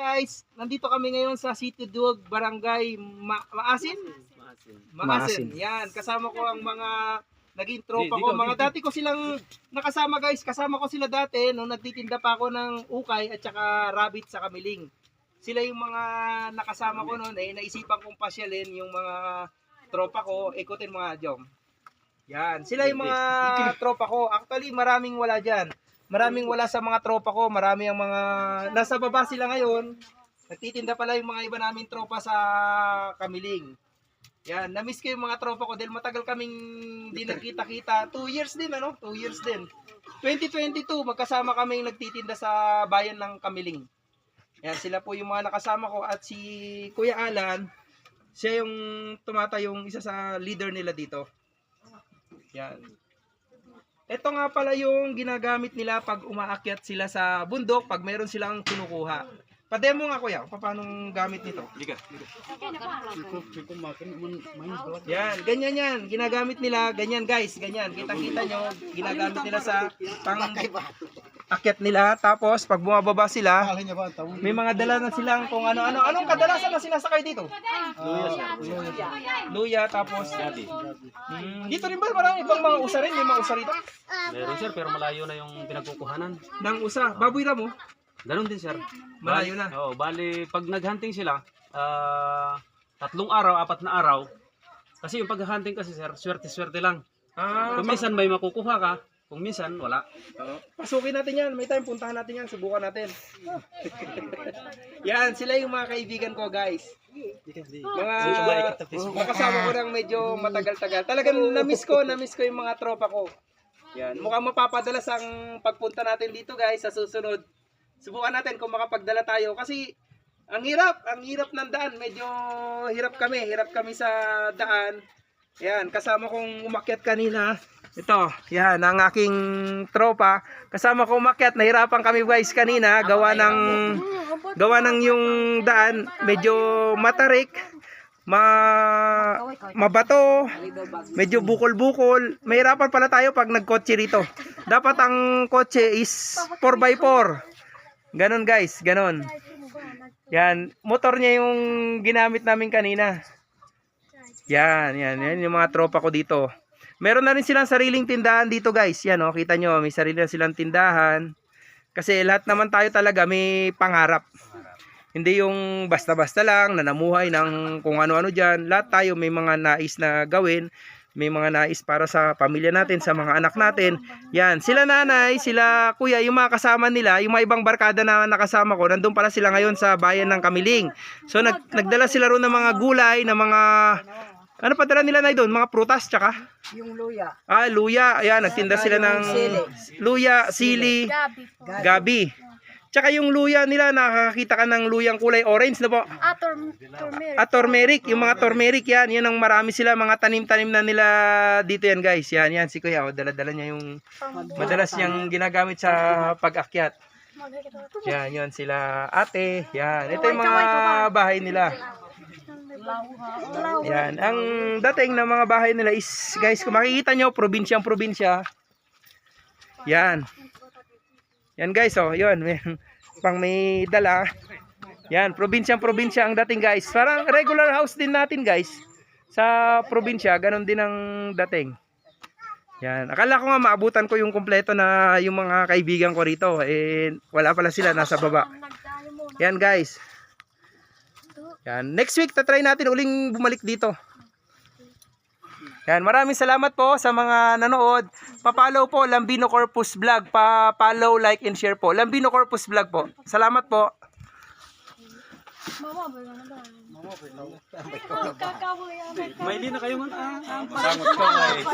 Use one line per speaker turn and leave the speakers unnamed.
guys, nandito kami ngayon sa City Duog, Barangay Ma- Maasin?
Maasin.
Maasin.
Maasin.
Yan, kasama ko ang mga naging tropa ko. Mga dati ko silang nakasama guys. Kasama ko sila dati nung nagtitinda pa ako ng ukay at saka rabbit sa kamiling. Sila yung mga nakasama ko noon eh, naisipan kong pasyalin yung mga tropa ko. Ikutin mga jom. Yan, sila yung mga tropa ko. Actually, maraming wala dyan. Maraming wala sa mga tropa ko. Marami ang mga... Nasa baba sila ngayon. Nagtitinda pala yung mga iba namin tropa sa Kamiling. Yan, na-miss ko yung mga tropa ko dahil matagal kaming di nagkita-kita. Two years din, ano? Two years din. 2022, magkasama kaming nagtitinda sa bayan ng Kamiling. Yan, sila po yung mga nakasama ko. At si Kuya Alan, siya yung tumata yung isa sa leader nila dito. Yan. Ito nga pala yung ginagamit nila pag umaakyat sila sa bundok, pag meron silang kinukuha. Pa-demo nga kuya, paano gamit nito.
Liga.
Yan, ganyan yan. Ginagamit nila, ganyan guys, ganyan. Kitang-kita nyo, ginagamit nila sa pang akyat nila. Tapos, pag bumababa sila, may mga dala na silang kung ano-ano. Anong kadalasan na sinasakay dito? Luya, tapos... Hmm, dito rin ba marang ibang mga usa rin? May mga usa rito?
Meron sir, pero malayo na yung pinagkukuhanan.
Nang usa. Baboy na mo?
Ganon din sir.
Malayo na.
Oo, bali pag naghunting sila, ah, tatlong araw, apat na araw. Kasi yung paghunting kasi sir, swerte-swerte lang.
Ah,
Kung minsan may makukuha ka, kung minsan wala.
Pasukin natin yan. May time, puntahan natin yan. Subukan natin. yan, sila yung mga kaibigan ko, guys. Mga makasama ko ng medyo matagal-tagal. Talagang na-miss ko, na-miss ko yung mga tropa ko. Yan, mukhang mapapadalas ang pagpunta natin dito, guys, sa susunod. Subukan natin kung makapagdala tayo kasi ang hirap, ang hirap ng daan. Medyo hirap kami, hirap kami sa daan. Yan, kasama kong umakyat kanina. Ito, yan, ang aking tropa. Kasama ko umakyat, nahirapan kami guys kanina. Gawa ng, gawa ng yung daan, medyo matarik. Ma, mabato, medyo bukol-bukol. Mahirapan pala tayo pag nagkotse rito. Dapat ang kotse is 4x4. Ganon guys, ganon. Yan, motor niya yung ginamit namin kanina. Yan, yan, yan yung mga tropa ko dito. Meron na rin silang sariling tindahan dito guys. Yan oh, kita nyo, may sarili na silang tindahan. Kasi lahat naman tayo talaga may pangarap. Hindi yung basta-basta lang na namuhay ng kung ano-ano dyan. Lahat tayo may mga nais na gawin. May mga nais para sa pamilya natin, sa mga anak natin. Yan, sila nanay, sila kuya, yung mga kasama nila, yung mga ibang barkada na nakasama ko, nandun pala sila ngayon sa bayan ng Kamiling. So nag, nagdala sila roon ng mga gulay, ng mga ano pa dala nila na doon? Mga prutas tsaka?
Yung luya.
Ah, luya. Ayan, nagtinda sila ng luya, sili, gabi. Tsaka yung luya nila, nakakita ka ng luyang kulay orange na po.
Ah, turm turmeric.
At turmeric, yung mga turmeric yan, yan ang marami sila, mga tanim-tanim na nila dito yan guys. Yan, yan, si Kuya, oh, dala-dala niya yung madalas niyang ginagamit sa pag-akyat. Yan, yan sila ate, yan. Ito yung mga bahay nila. Yan, ang dating ng mga bahay nila is, guys, kung makikita nyo, probinsyang probinsya. Yan. Yan guys, oh, yun. May, pang may dala. Yan, probinsyang probinsya ang dating guys. Parang regular house din natin guys. Sa probinsya, ganun din ang dating. Yan, akala ko nga maabutan ko yung kompleto na yung mga kaibigan ko rito. Eh, wala pala sila, nasa baba. Yan guys. Yan, next week tatry natin uling bumalik dito. Yan, maraming salamat po sa mga nanood. Pa-follow po Lambino Corpus Vlog. Pa-follow, like and share po. Lambino Corpus Vlog po. Salamat po.
Mama, ba na ba? Mama, ba na Kakaboy.
May hindi na kayo man. Ah,
Sangot ko eh.